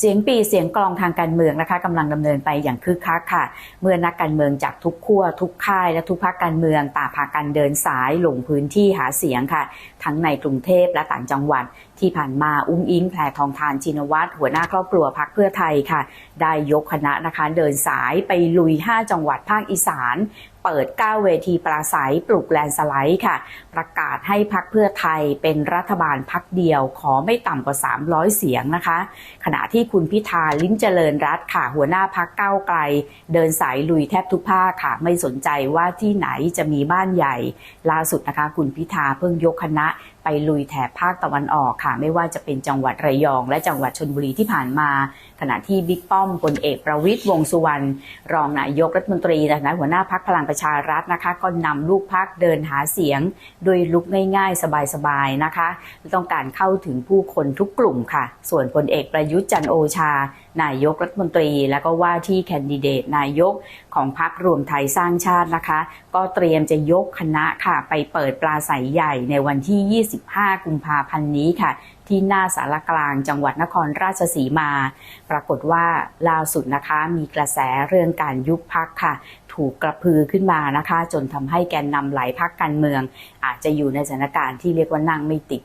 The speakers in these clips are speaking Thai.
เสียงปีเสียงกลองทางการเมืองนะคะกำลังดำเนินไปอย่างคึกคักค่ะ เมื่อนักการเมืองจากทุกขั้วทุกค่ายและทุกภาคการเมืองต่างพากันเดินสายลงพื้นที่หาเสียงค่ะ ทั้งในกรุงเทพและต่างจังหวัดที่ผ่านมาอุ้งอิงแพรทองทานชินวัตรหัวหน้าครอบครัวพักเพื่อไทยค่ะ ได้ยกคณะนะคะเดินสายไปลุย 5 จังหวัดภาคอีสานเปิด 9 เวทีปราศัยปลุกแลนสไลด์ค่ะ ประกาศให้พักเพื่อไทยเป็นรัฐบาลพักเดียว ขอไม่ต่ำกว่า 300 เสียงนะคะ ขณะที่คุณพิธาลิ้มเจริญรัตค่ะ หัวหน้าพักก้าวไกล เดินสายลุยแทบทุกภาคค่ะ ไม่สนใจว่าที่ไหนจะมีบ้านใหญ่ ล่าสุดนะคะ คุณพิธาเพิ่งยกคณะไปลุยแถบภาคตะวันออกค่ะ ไม่ว่าจะเป็นจังหวัดระยอง และจังหวัดชนบุรีที่ผ่านมา ขณะที่บิ๊กป้อมพลเอกประวิตยวงสุวรรณรองนายกรัฐมนตรีนะหัวหน้าพักพลังประชารัฐนะคะ ก็นำลูกพักเดินหาเสียง โดยลุกง่าย ๆ สบายๆนะคะ ต้องการเข้าถึงผู้คนทุกกลุ่มค่ะ ส่วนพลเอกประยุทธ์จันโอชา นายกรัฐมนตรี แล้วก็ว่าที่แคนดิเดตนายกของพรรครวมไทยสร้างชาตินะคะ ก็เตรียมจะยกคณะค่ะ ไปเปิดปลาใสใหญ่ในวันที่ 25 กุมภาพันธ์นี้ค่ะที่หน้าสารกลางจังหวัดนครราชสีมา ปรากฏว่าล่าสุดนะคะมีกระแสเรื่องการยุบพักค่ะ ถูกกระพือขึ้นมานะคะ จนทำให้แกนนำหลายพักการเมือง อาจจะอยู่ในสถานการณ์ที่เรียกว่านั่งไม่ติด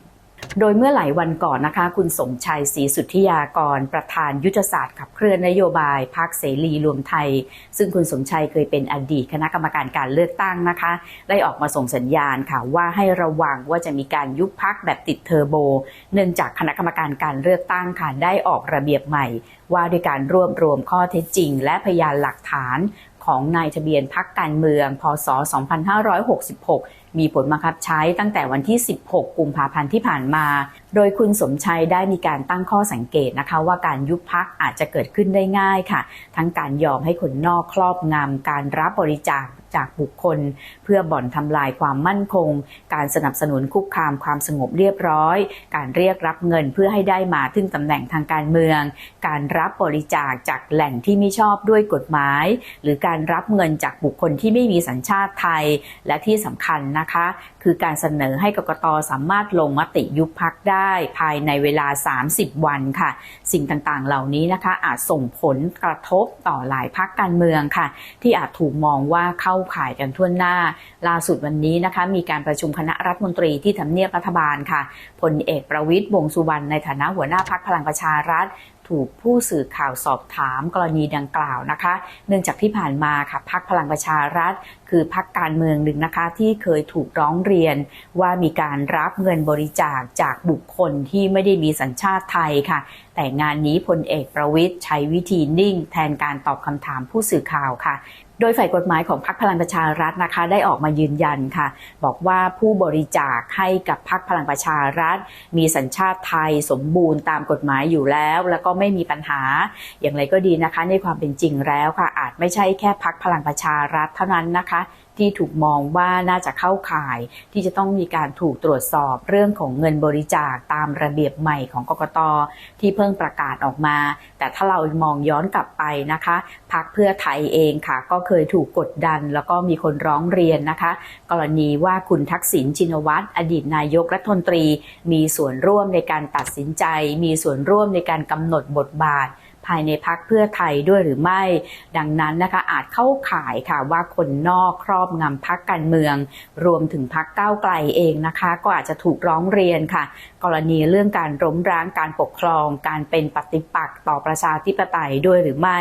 โดยเมื่อหลายวันก่อนนะคะ คุณสมชัยศรีสุทธิยากร ประธานยุทธศาสตร์ขับเคลื่อนนโยบายพรรคเสรีรวมไทย ซึ่งคุณสมชัยเคยเป็นอดีตคณะกรรมการการเลือกตั้งนะคะ ได้ออกมาส่งสัญญาณค่ะว่าให้ระวังว่าจะมีการยุบพักแบบติดเทอร์โบ เนื่องจากคณะกรรมการการเลือกตั้งค่ะได้ออกระเบียบใหม่ ว่าด้วยการรวบรวมข้อเท็จจริง และพยานหลักฐานของนายทะเบียนพักการเมือง พศ 2566 มีผลบังคับใช้ตั้งแต่วันที่ 16 กุมภาพันธ์ที่ผ่านมา โดยคุณสมชัยได้มีการตั้งข้อสังเกตนะคะ ว่าการยุบพักอาจจะเกิดขึ้นได้ง่ายค่ะ ทั้งการยอมให้คนนอกครอบงำการรับบริจาคจากบุคคล เพื่อบ่อนทำลายความมั่นคง การสนับสนุนคุกคามความสงบเรียบร้อย การเรียกรับเงินเพื่อให้ได้มาถึงตำแหน่งทางการเมือง การรับบริจาคจากแหล่งที่ไม่ชอบด้วยกฎหมาย หรือการรับเงินจากบุคคลที่ไม่มีสัญชาติไทย และที่สำคัญนะคะ คือการเสนอให้กกตสามารถลงมติยุบพักได้ภายในเวลา 30 วันค่ะ สิ่งต่างๆ เหล่านี้นะคะอาจส่งผลกระทบต่อหลายพักการเมืองค่ะ ที่อาจถูกมองว่าเข้าข่ายกันทั่วหน้า ล่าสุดวันนี้นะคะมีการประชุมคณะรัฐมนตรีที่ทำเนียบรัฐบาลค่ะพลเอกประวิตยวงสุวรรณในฐานะหัวหน้าพักพลังประชารัฐถูกผู้สื่อข่าวสอบถามกรณีดังกล่าวนะคะ เนื่องจากที่ผ่านมาค่ะพักพลังประชารัฐ คือพักการเมืองหนึ่งนะคะ ที่เคยถูกร้องเรียนว่ามีการรับเงินบริจาคจากบุคคลที่ไม่ได้มีสัญชาติไทยค่ะ แต่งานนี้พลเอกประวิตยใช้วิธีนิ่ง แทนการตอบคำถามผู้สื่อข่าวค่ะโดยฝ่ายกฎหมายของพรรคพลังประชารัฐนะคะ ได้ออกมายืนยันค่ะ บอกว่าผู้บริจาคให้กับพรรคพลังประชารัฐ มีสัญชาติไทยสมบูรณ์ตามกฎหมายอยู่แล้ว แล้วก็ไม่มีปัญหา อย่างไรก็ดีนะคะ ในความเป็นจริงแล้วค่ะ อาจไม่ใช่แค่พรรคพลังประชารัฐเท่านั้นนะคะ ที่ถูกมองว่าน่าจะเข้าข่ายที่จะต้องมีการถูกตรวจสอบเรื่องของเงินบริจาคตามระเบียบใหม่ของกกตที่เพิ่งประกาศออกมา แต่ถ้าเรามองย้อนกลับไปนะคะพักเพื่อไทยเองค่ะ ก็เคยถูกกดดัน แล้วก็มีคนร้องเรียนนะคะ กรณีว่าคุณทักษิณชินวัตรอดีตนายกรัฐมนตรี มีส่วนร่วมในการตัดสินใจ มีส่วนร่วมในการกำหนดบทบาท ภายในพักเพื่อไทยด้วยหรือไม่ ดังนั้นนะคะอาจเข้าข่ายค่ะว่าคนนอกครอบงำพักการเมือง รวมถึงพักก้าวไกลเองนะคะ ก็อาจจะถูกร้องเรียนค่ะ กรณีเรื่องการล้มร้างการปกครอง การเป็นปฏิปักษ์ต่อประชาธิปไตยด้วยหรือไม่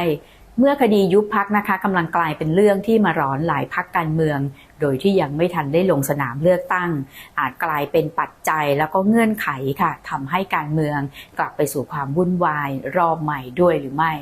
เมื่อคดียุบพักนะคะกำลังกลายเป็นเรื่องที่มาร้อนหลายพักการเมือง โดยที่ยังไม่ทันได้ลงสนามเลือกตั้ง อาจกลายเป็นปัจจัยแล้วก็เงื่อนไขค่ะทำให้การเมืองกลับไปสู่ความวุ่นวายรอบใหม่ด้วยหรือไม่